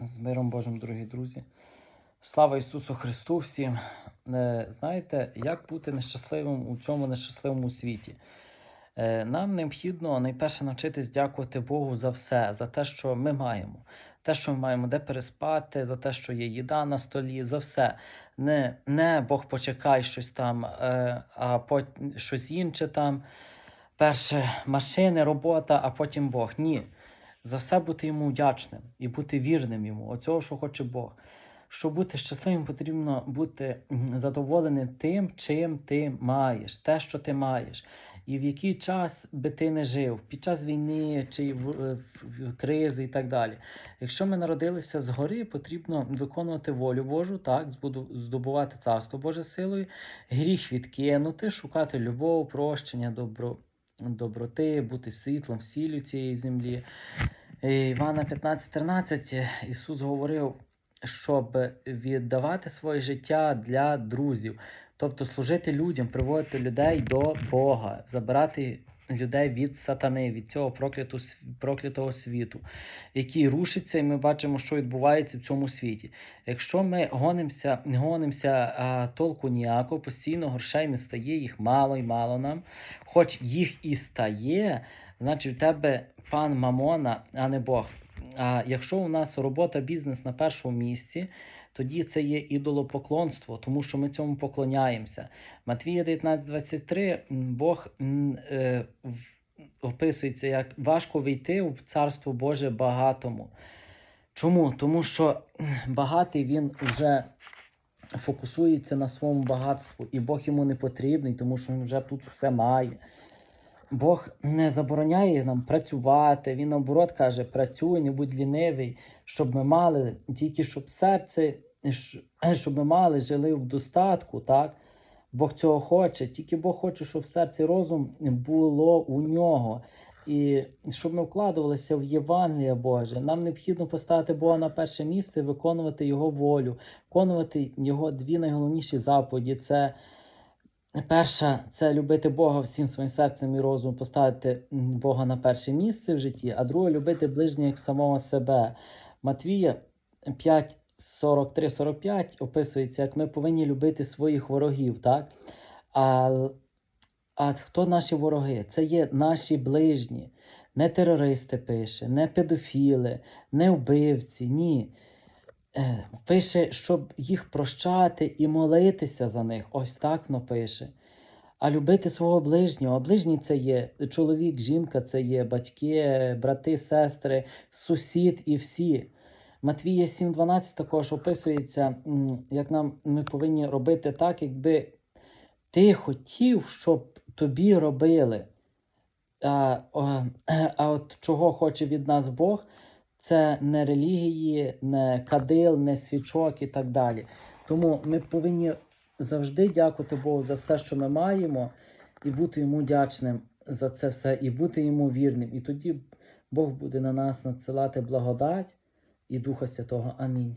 З миром Божим, дорогі друзі. Слава Ісусу Христу всім. Е, Знаєте, як бути нещасливим у цьому нещасливому світі? Е, Нам необхідно найперше навчитись дякувати Богу за все, за те, що ми маємо. Те, що ми маємо де переспати, за те, що є їда на столі, за все. Не, не Бог почекай щось там, е, а щось інше там. Перше машини, робота, а потім Бог. Ні. За все бути йому вдячним і бути вірним йому, оцього, що хоче Бог. Щоб бути щасливим, потрібно бути задоволеним тим, чим ти маєш, те, що ти маєш. І в який час би ти не жив, під час війни чи в, в, в кризи і так далі. Якщо ми народилися згори, потрібно виконувати волю Божу, так, здобувати царство Боже силою, гріх відкинути, шукати любов, прощення, добро, доброти, бути світлом, сіллю цієї землі. Івана 15:13 Ісус говорив, щоб віддавати своє життя для друзів, тобто служити людям, приводити людей до Бога, забирати людей від сатани, від цього проклятого світу, який рушиться, і ми бачимо, що відбувається в цьому світі. Якщо ми гонимося, гонимося а толку ніякого, постійно грошей не стає, їх мало і мало нам, хоч їх і стає, значить в тебе пан Мамона, а не Бог. А якщо у нас робота, бізнес на першому місці, тоді це є ідолопоклонство, тому що ми цьому поклоняємося. Матвія 19:23 Бог е, описується як важко війти в царство Боже багатому. Чому? Тому що багатий він вже фокусується на своєму багатству, і Бог йому не потрібний, тому що він вже тут все має. Бог не забороняє нам працювати, він наоборот каже: працюй, не будь лінивий, щоб ми мали, тільки щоб серце, щоб ми мали, жили в достатку, так? Бог цього хоче, тільки Бог хоче, щоб в серці розум було у нього. І щоб ми вкладувалися в Євангелія Боже. Нам необхідно поставити Бога на перше місце, виконувати Його волю, виконувати Його дві найголовніші заповіді. Це Перша це любити Бога всім своїм серцем і розумом, поставити Бога на перше місце в житті, а друге любити ближнього як самого себе. Матвія 5, 43, 45 описується, як ми повинні любити своїх ворогів, так? А, а хто наші вороги? Це є наші ближні, не терористи пише, не педофіли, не вбивці, ні. Е, Пише, щоб їх прощати і молитися за них. Ось так воно пише. А любити свого ближнього. А ближній це є чоловік, жінка, це є батьки, брати, сестри, сусід і всі. Матвія 7.12 також описується, як нам ми повинні робити так, якби ти хотів, щоб тобі робили. А, о, а от чого хоче від нас Бог, це не релігії, не кадил, не свічок і так далі. Тому ми повинні завжди дякувати Богу за все, що ми маємо, і бути йому вдячним за це все, і бути йому вірним. І тоді Бог буде на нас надсилати благодать і Духа Святого. Амінь.